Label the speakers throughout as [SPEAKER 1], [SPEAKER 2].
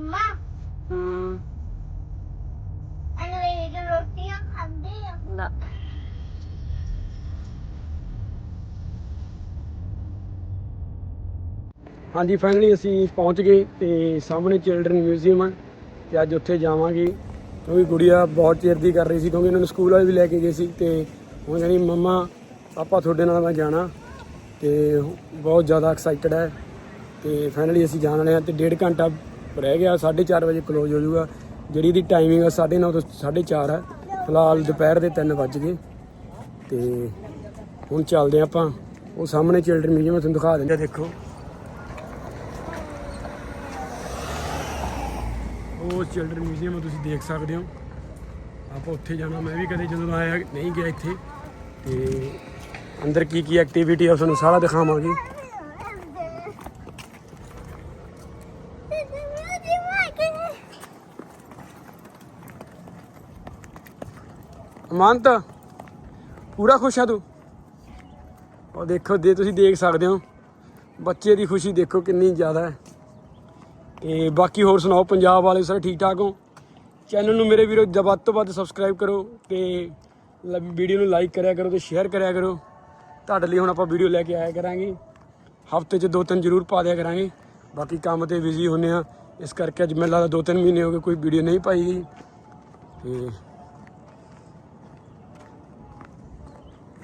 [SPEAKER 1] ਮੰਮਾ।
[SPEAKER 2] ਹੂੰ।
[SPEAKER 1] ਮੰਮਾ
[SPEAKER 2] ਹੂੰ
[SPEAKER 1] ਅੰਗਰੇਜ਼ ਰੋਟੀਆਂ ਖਾਂਦੇ ਆ।
[SPEAKER 2] ਨਾ।
[SPEAKER 3] ਹਾਂਜੀ ਫਾਈਨਲੀ ਅਸੀਂ ਪਹੁੰਚ ਗਏ ਤੇ ਸਾਹਮਣੇ ਚਿਲਡਰਨ ਮਿਊਜ਼ੀਅਮ ਆ ਤੇ ਅੱਜ ਉੱਥੇ ਜਾਵਾਂਗੇ। ਕਿਉਂਕਿ ਗੁੜੀਆ ਬਹੁਤ ਚਿਰ ਦੀ ਕਰ ਰਹੀ ਸੀ ਕਿਉਂਕਿ ਇਹਨਾਂ ਨੂੰ ਸਕੂਲ ਵਾਲੇ ਵੀ ਲੈ ਕੇ ਗਏ ਸੀ ਤੇ ਹੁਣ ਕਹਿੰਦੀ ਮੰਮਾ ਪਾਪਾ ਤੁਹਾਡੇ ਨਾਲ ਮੈਂ ਜਾਣਾ। ਤੇ ਬਹੁਤ ਜ਼ਿਆਦਾ ਐਕਸਾਈਟਡ ਹੈ। ਤੇ ਫਾਈਨਲੀ ਅਸੀਂ ਜਾਣ ਵਾਲੇ ਹਾਂ ਤੇ ਡੇਢ ਘੰਟਾ ਰਹਿ ਗਿਆ 4:30 ਵਜੇ ਕਲੋਜ਼ ਹੋ ਜਾਊਗਾ। ਜਿਹੜੀ ਦੀ ਟਾਈਮਿੰਗ ਆ 9:30 ਤੋਂ 4:30 ਹੈ ਫਿਲਹਾਲ ਦੁਪਹਿਰ ਦੇ 3 ਵੱਜ ਗਏ। ਤੇ ਹੁਣ ਚੱਲਦੇ ਹਾਂ ਆਪਾਂ। ਉਹ ਸਾਹਮਣੇ ਚਿਲਡਰਨ ਮਿਊਜ਼ੀਅਮ ਤੁਹਾਨੂੰ ਦਿਖਾ ਦਿੰਦੇ ਦੇਖੋ। ਉਹ ਚਿਲਡਰਨ ਮਿਊਜ਼ੀਅਮ ਤੁਸੀਂ ਦੇਖ ਸਕਦੇ ਹੋ। ਆਪਾਂ ਉੱਥੇ ਜਾਣਾ, ਮੈਂ ਵੀ ਕਦੇ ਜਦੋਂ ਆਇਆ, ਨਹੀਂ ਗਿਆ ਇੱਥੇ। ਤੇ ਅੰਦਰ ਕੀ ਕੀ ਐਕਟੀਵਿਟੀ ਆ ਤੁਹਾਨੂੰ ਸਾਰਾ ਦਿਖਾਵਾਂਗੇ। ਅਮੰਤ ਪੂਰਾ ਖੁਸ਼ ਆ ਤੂੰ? ਉਹ ਦੇਖੋ ਦੇ ਤੁਸੀਂ ਦੇਖ ਸਕਦੇ ਹੋ, ਬੱਚੇ ਦੀ ਖੁਸ਼ੀ ਦੇਖੋ ਕਿੰਨੀ ਜ਼ਿਆਦਾ ਹੈ। ਤੇ ਬਾਕੀ ਹੋਰ ਸੁਣਾਓ, ਪੰਜਾਬ ਵਾਲੇ ਸਾਰੇ ਠੀਕ ਠਾਕ ਹੋ? ਚੈਨਲ ਨੂੰ ਮੇਰੇ ਵੀਰੋ, ਜ- ਵੱਧ ਤੋਂ ਵੱਧ ਸਬਸਕ੍ਰਾਈਬ ਕਰੋ ਤੇ ਵੀਡੀਓ ਨੂੰ ਲਾਈਕ ਕਰਿਆ ਕਰੋ ਤੇ ਸ਼ੇਅਰ ਕਰਿਆ ਕਰੋ। ਤੁਹਾਡੇ ਲਈ ਹੁਣ ਆਪਾਂ ਵੀਡੀਓ ਲੈ ਕੇ ਆਇਆ ਕਰਾਂਗੇ। ਹਫ਼ਤੇ 'ਚ ਦੋ ਤਿੰਨ ਜ਼ਰੂਰ ਪਾ ਦਿਆ ਕਰਾਂਗੇ। ਬਾਕੀ ਕੰਮ ਤੇ ਬਿਜ਼ੀ ਹੁੰਨੇ ਆ। ਇਸ ਕਰਕੇ ਅੱਜ ਮੈਨੂੰ ਲੱਗਦਾ ਦੋ ਤਿੰਨ ਮਹੀਨੇ ਹੋ ਗਏ ਕੋਈ ਵੀਡੀਓ ਨਹੀਂ ਪਾਈ ਗਈ। ਤੇ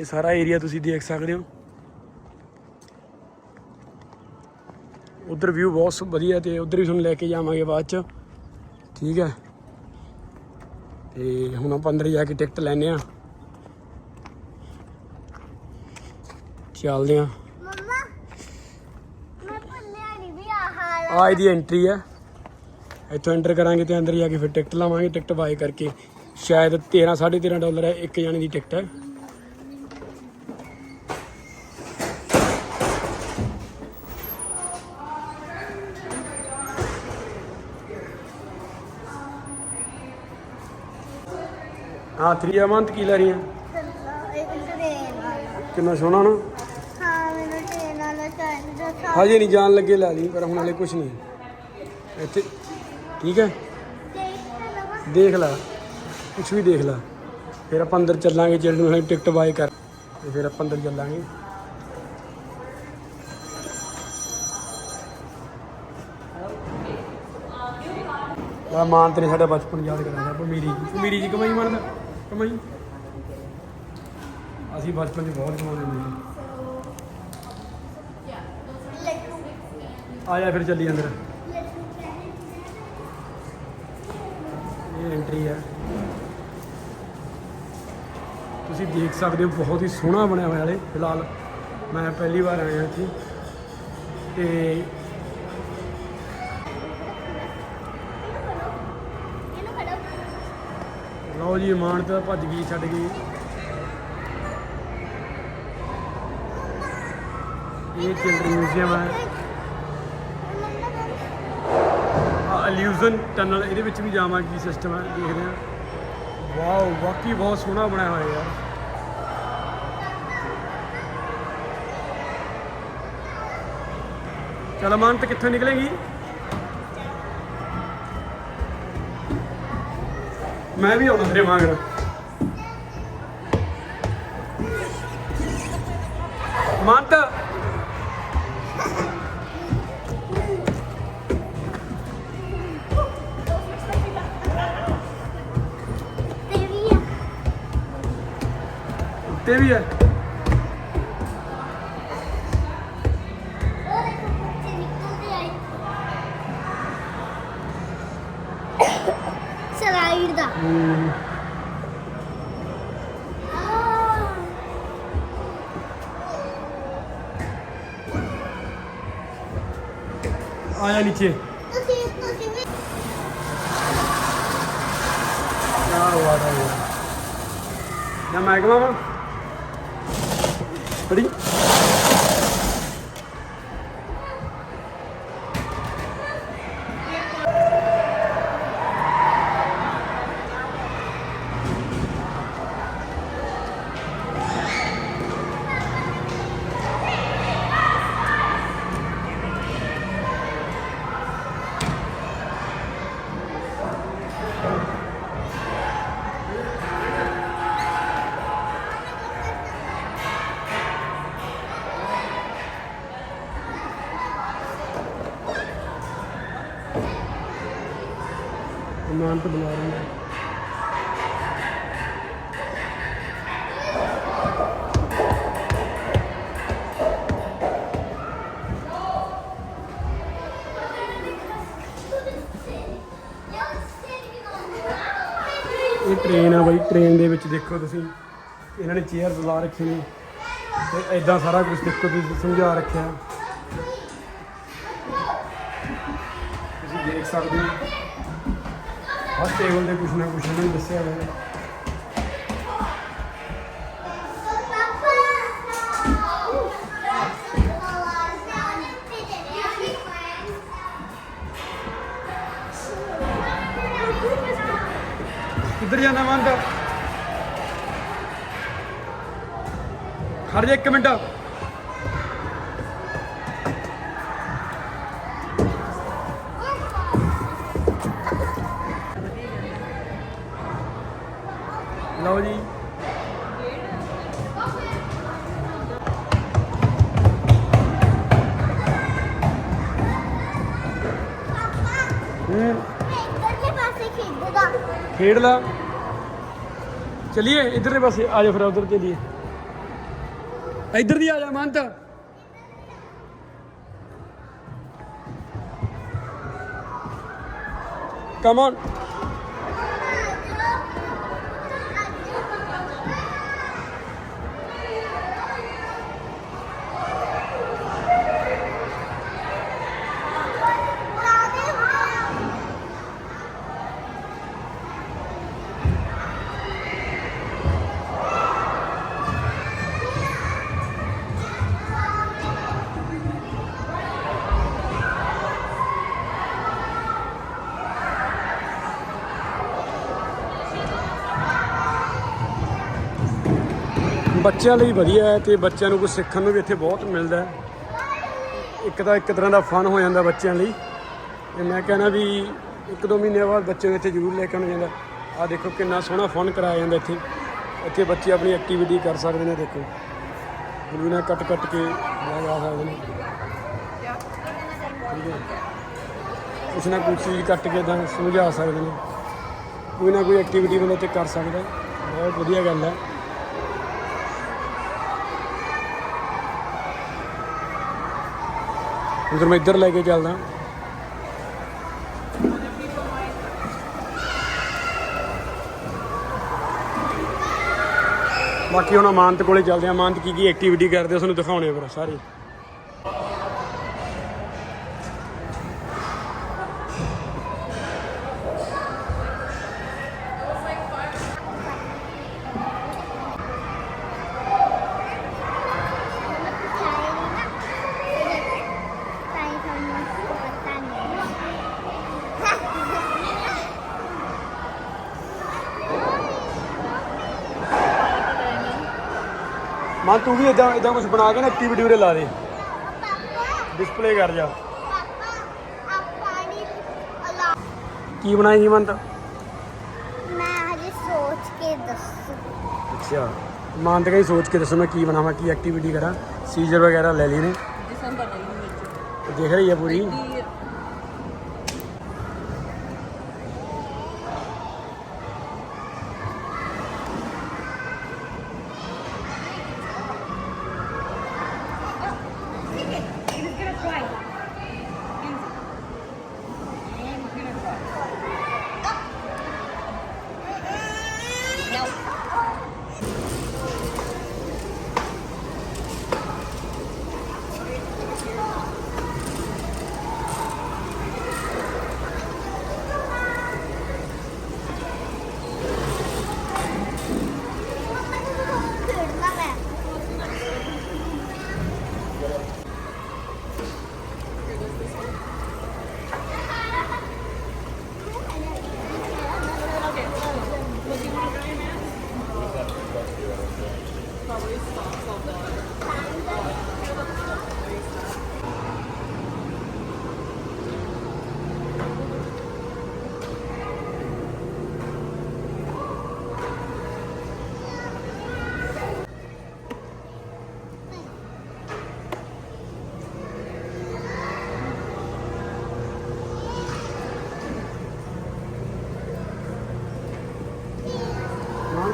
[SPEAKER 3] ਇਹ ਸਾਰਾ ਏਰੀਆ ਤੁਸੀਂ ਦੇਖ ਸਕਦੇ ਹੋ। ਉਧਰ ਵਿਊ ਬਹੁਤ ਵਧੀਆ ਤੇ ਉਧਰ ਵੀ ਤੁਹਾਨੂੰ ਲੈ ਕੇ ਜਾਵਾਂਗੇ ਬਾਅਦ ਚ। ਠੀਕ ਹੈ। ਤੇ ਹੁਣ ਆਪਾਂ ਅੰਦਰ ਜਾ ਕੇ ਟਿਕਟ ਲੈਨੇ ਆ ਚੱਲਦੇ ਆ
[SPEAKER 1] ਮੰਮਾ ਮੈਂ ਭੁੱਲਿਆ ਨਹੀਂ ਵੀ ਆ ਹਾਲ।
[SPEAKER 3] ਆ ਇਹਦੀ ਐਂਟਰੀ ਹੈ। ਇੱਥੋਂ ਐਂਟਰ ਕਰਾਂਗੇ ਤੇ ਅੰਦਰ ਜਾ ਕੇ ਫਿਰ ਟਿਕਟ ਲਾਵਾਂਗੇ। ਟਿਕਟ ਬਾਏ ਕਰਕੇ। ਸ਼ਾਇਦ 13 13.5 ਡਾਲਰ ਹੈ ਇੱਕ ਜਣੇ ਦੀ ਟਿਕਟ ਹੈ। ਹਾਂ 3 ਕੀ ਲੈ ਰਹੀ ਹੈ ਕਿੰਨਾ ਸੋਹਣਾ ਨਾ? ਹਜੇ ਨਹੀਂ ਜਾਣ ਲੱਗੇ, ਲੈ ਲਈ, ਪਰ ਹੁਣ ਹਲੇ ਕੁਝ ਨਹੀਂ। ਇੱਥੇ, ਠੀਕ ਹੈ?
[SPEAKER 1] ਦੇਖ
[SPEAKER 3] ਲੈ, ਕੁਛ ਵੀ ਦੇਖ ਲੈ। ਫਿਰ ਆਪਾਂ ਅੰਦਰ ਚੱਲਾਂਗੇ ਚਿਲਡਰਨ ਵਾਲੀ ਟਿਕਟ ਬਾਏ ਕਰ ਤੇ ਫਿਰ ਆਪਾਂ ਅੰਦਰ ਚੱਲਾਂਗੇ। ਆ ਮਾਨ ਤੇ ਸਾਡਾ ਬਚਪਨ ਯਾਦ ਕਰਾਂਗਾ ਪਮੀਰੀ ਪਮੀਰੀ ਜੀ ਕਮਾਈ ਮੰਨਦਾ ਕਮਾਈ ਅਸੀਂ ਬਚਪਨ 'ਚ ਬਹੁਤ ਕਮਾਉਂਦੇ ਹੁੰਦੇ ਸੀ। ਆ ਜਾ ਫਿਰ ਚੱਲੀ ਅੰਦਰ। ਇਹ ਐਂਟਰੀ ਹੈ ਤੁਸੀਂ ਦੇਖ ਸਕਦੇ ਹੋ, ਬਹੁਤ ਹੀ ਸੋਹਣਾ ਬਣਿਆ ਹੋਇਆ ਹਲੇ ਫਿਲਹਾਲ। ਮੈਂ ਪਹਿਲੀ ਵਾਰ ਆਇਆ ਇੱਥੇ। ਤੇ ਲਓ ਜੀ ਇਮਾਨ ਭੱਜ ਗਈ, ਛੱਡ ਗਈ। ਇਹ ਚਿਲਡਰਨ ਮਿਊਜ਼ੀਅਮ ਹੈ। ਆ ਟਨਲ ਇਹਦੇ ਵਿੱਚ ਵੀ ਜਾਵਾਂਗੇ ਕੀ ਸਿਸਟਮ ਹੈ ਦੇਖਦੇ ਹਾਂ। ਵਾਓ, ਵਾਕਈ ਬਹੁਤ ਸੋਹਣਾ ਬਣਾਇਆ ਹੋਇਆ ਯਾਰ ਚਲ ਅਮਾਨ ਤੇ ਕਿੱਥੋਂ ਨਿਕਲੇਗੀ? ਮੈਂ ਵੀ ਆਉਣਾ ਤੇਰੇ ਵਾਂਗਰ। ਮੰਤ। ਉੱਤੇ ਵੀ ਹੈ
[SPEAKER 1] ਸਲਾਈਡ ਦਾ
[SPEAKER 3] ਹਮ, ਆਇਆ ਨੀਚੇ
[SPEAKER 1] ਤੁਸੀਂ ਤੁਸੀਂ ਵੀ
[SPEAKER 3] ਕਿਆ ਬਾਤ ਹੈ ਮਾਨਤ ਬੁਲਾ ਰਹੀ ਹੈ ਇਹ ਟ੍ਰੇਨ ਆ ਬਾਈ ਟ੍ਰੇਨ ਦੇ ਵਿੱਚ ਦੇਖੋ ਤੁਸੀਂ। ਇਹਨਾਂ ਨੇ ਚੇਅਰ ਲਾ ਰੱਖੇ ਨੇ। ਤੇ ਐਦਾਂ ਸਾਰਾ ਕੁਝ ਦੇਖੋ ਤੁਸੀਂ, ਸਮਝਾ ਰੱਖਿਆ। ਤੁਸੀਂ ਦੇਖ ਸਕਦੇ ਹੋ। ਹਰ ਟੇਬਲ ਤੇ ਕੁਝ ਨਾ ਕੁਝ ਇਹਨਾਂ ਨੇ ਦੱਸਿਆ ਹੋਇਆ। ਹੈ ਕਿੱਧਰ ਜਾਣਾ ਮੰਨਦਾ ਖੜ ਜਾ ਇੱਕ ਮਿੰਟ। ਲਓ ਜੀ। ਖੇਡ ਲਾ। ਚਲਿਏ ਇਧਰਲੇ ਪਾਸੇ, ਆ ਜਾ ਫਿਰ ਉਧਰ ਚਲੀਏ। ਇੱਧਰ ਦੀ ਆ ਜਾ ਮੰਤ ਕਮ ਔਨ ਬੱਚਿਆਂ ਲਈ ਵਧੀਆ ਹੈ ਤੇ ਬੱਚਿਆਂ ਨੂੰ ਕੁਝ ਸਿੱਖਣ ਨੂੰ ਵੀ ਇੱਥੇ ਬਹੁਤ ਮਿਲਦਾ ਹੈ। ਇੱਕ ਤਾਂ ਇੱਕ ਤਰ੍ਹਾਂ ਦਾ ਫਨ ਹੋ ਜਾਂਦਾ ਬੱਚਿਆਂ ਲਈ। ਤੇ ਮੈਂ ਕਹਿੰਦਾ ਵੀ ਇੱਕ ਦੋ ਮਹੀਨੇ ਬਾਅਦ ਬੱਚੇ ਨੂੰ ਇੱਥੇ ਜ਼ਰੂਰ ਲੈ ਕੇ ਆਉਣਾ ਜਾਂਦਾ ਆ ਦੇਖੋ ਕਿੰਨਾ ਸੋਹਣਾ ਫਨ ਕਰਾਇਆ ਜਾਂਦਾ ਇੱਥੇ। ਇੱਥੇ ਬੱਚੇ ਆਪਣੀ ਐਕਟੀਵਿਟੀ ਕਰ ਸਕਦੇ ਨੇ ਦੇਖੋ। ਬਲੂਨਾ ਕੱਟ ਕੱਟ ਕੇ ਲਗਾ ਸਕਦੇ ਨੇ। ਕੁਛ ਨਾ ਕੁਛ ਚੀਜ਼ ਕੱਟ ਕੇ ਤਾਂ ਸਮਝਾ ਸਕਦੇ ਨੇ। ਕੋਈ ਨਾ ਕੋਈ ਐਕਟੀਵਿਟੀ ਬੰਦਾ ਇੱਥੇ ਕਰ ਸਕਦਾ। ਬਹੁਤ ਵਧੀਆ ਗੱਲ ਹੈ। ਉਧਰ ਮੈਂ ਇੱਧਰ ਲੈ ਕੇ ਚੱਲਦਾ। ਬਾਕੀ ਹੁਣ ਅਮਾਨਤ ਕੋਲੇ ਚੱਲਦੇ ਆ ਅਮਾਨਤ ਕੀ ਕੀ ਐਕਟੀਵਿਟੀ ਕਰਦੇ ਆ, ਤੁਹਾਨੂੰ ਦਿਖਾਉਣੇ ਫਿਰ ਸਾਰੇ। ਮਾਂ ਤੂੰ ਵੀ ਇਦਾਂ ਇਦਾਂ ਕੁਝ ਬਣਾ ਕੇ ਨਾ ਐਕਟੀਵਿਟੀ ਉਰੇ ਲਾ ਦੇ। ਡਿਸਪਲੇ ਕਰ ਜਾ। ਕੀ ਬਣਾਏਗੀ ਮਨ ਤਾਂ?
[SPEAKER 1] ਮੈਂ ਹਜੇ ਸੋਚ ਕੇ ਦੱਸੂ।
[SPEAKER 3] ਅੱਛਾ। ਮਾਨ ਤਾਂ ਕਹੀ ਸੋਚ ਕੇ ਦੱਸੋ ਮੈਂ ਕੀ ਬਣਾਵਾਂ ਕੀ ਐਕਟੀਵਿਟੀ ਕਰਾਂ। ਸੀਜ਼ਰ ਵਗੈਰਾ ਲੈ ਲਈ ਨੇ।
[SPEAKER 2] ਦਸੰਬਰ ਦੇ ਵਿੱਚ
[SPEAKER 3] ਦੇਖ ਰਹੀ ਹੈ ਪੂਰੀ।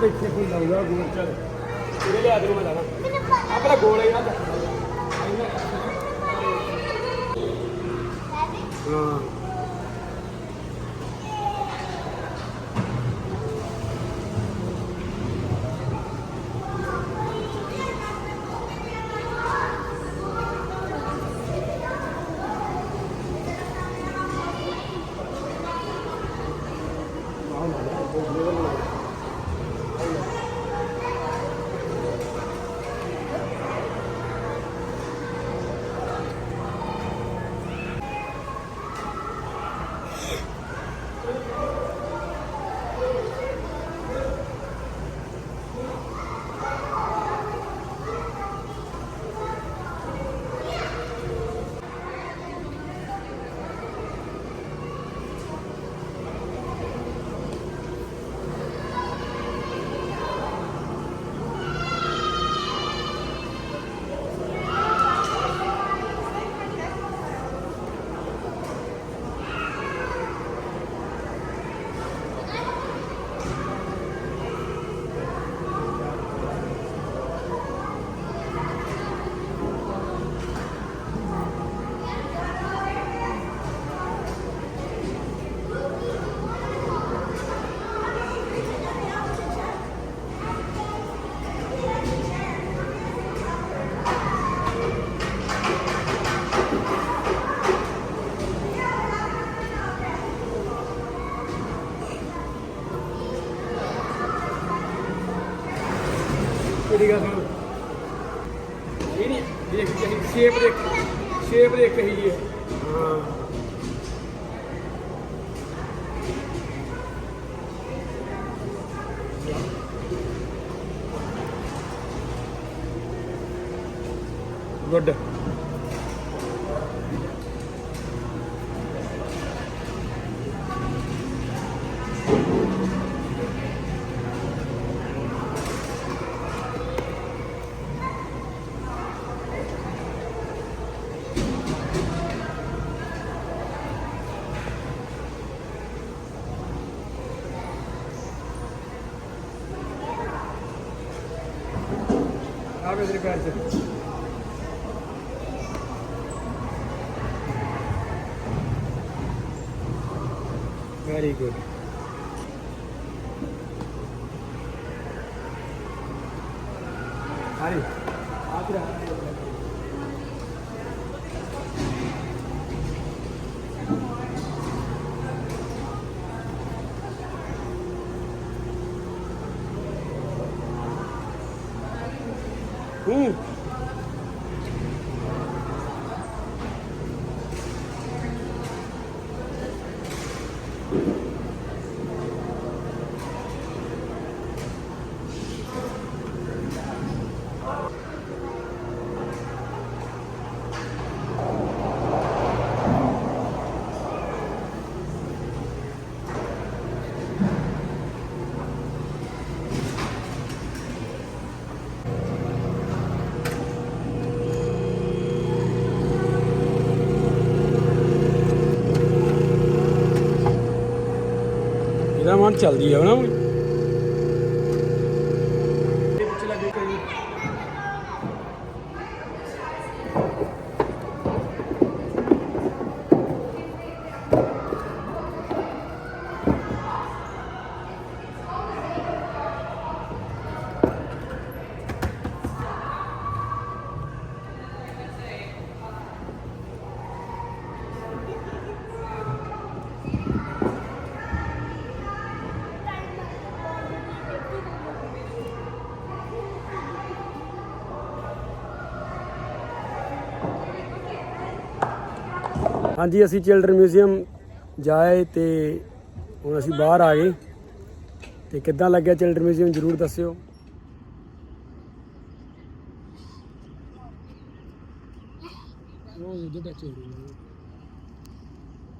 [SPEAKER 3] ਤੇ ਇੱਥੇ ਕੋਈ ਲਾਊਗਾ ਗੋਲ ਚੱਲ। ਇਹਦੇ ਲਿਆ ਦੇ ਮੈਂ ਲਾਣਾ ਆਪਣਾ ਗੋਲ ਹੈ ਯਾਰ? ਕਿਹੜੀ ਗੱਲ ਸੁਣ ਇਹ ਨਹੀਂ ਦੇਖ ਜਿਹੜੀ ਸ਼ੇਪ ਦੇਖ ਸ਼ੇਪ ਦੇਖ ਕਹੀ ਜੀ ਹੈ ਹਾਂ ਗੁੱਡ ਆ ਵੇ ਤੇਰੇ ਪੈਰ 'ਚ ਵੈਰੀ ਇਹਦਾ ਮਨ ਚੱਲਦੀ ਹੈ ਨਾ ਹਾਂਜੀ, ਅਸੀਂ ਚਿਲਡਰਨ ਮਿਊਜ਼ੀਅਮ ਜਾਏ ਤੇ ਹੁਣ ਅਸੀਂ ਬਾਹਰ ਆ ਗਏ। ਤੇ ਕਿੱਦਾਂ ਲੱਗਿਆ ਚਿਲਡਰਨ ਮਿਊਜ਼ੀਅਮ ਜਰੂਰ ਦੱਸਿਓ। ਉਹ ਉਹਦੇ ਟੱਚ ਹੋ ਰਹੀ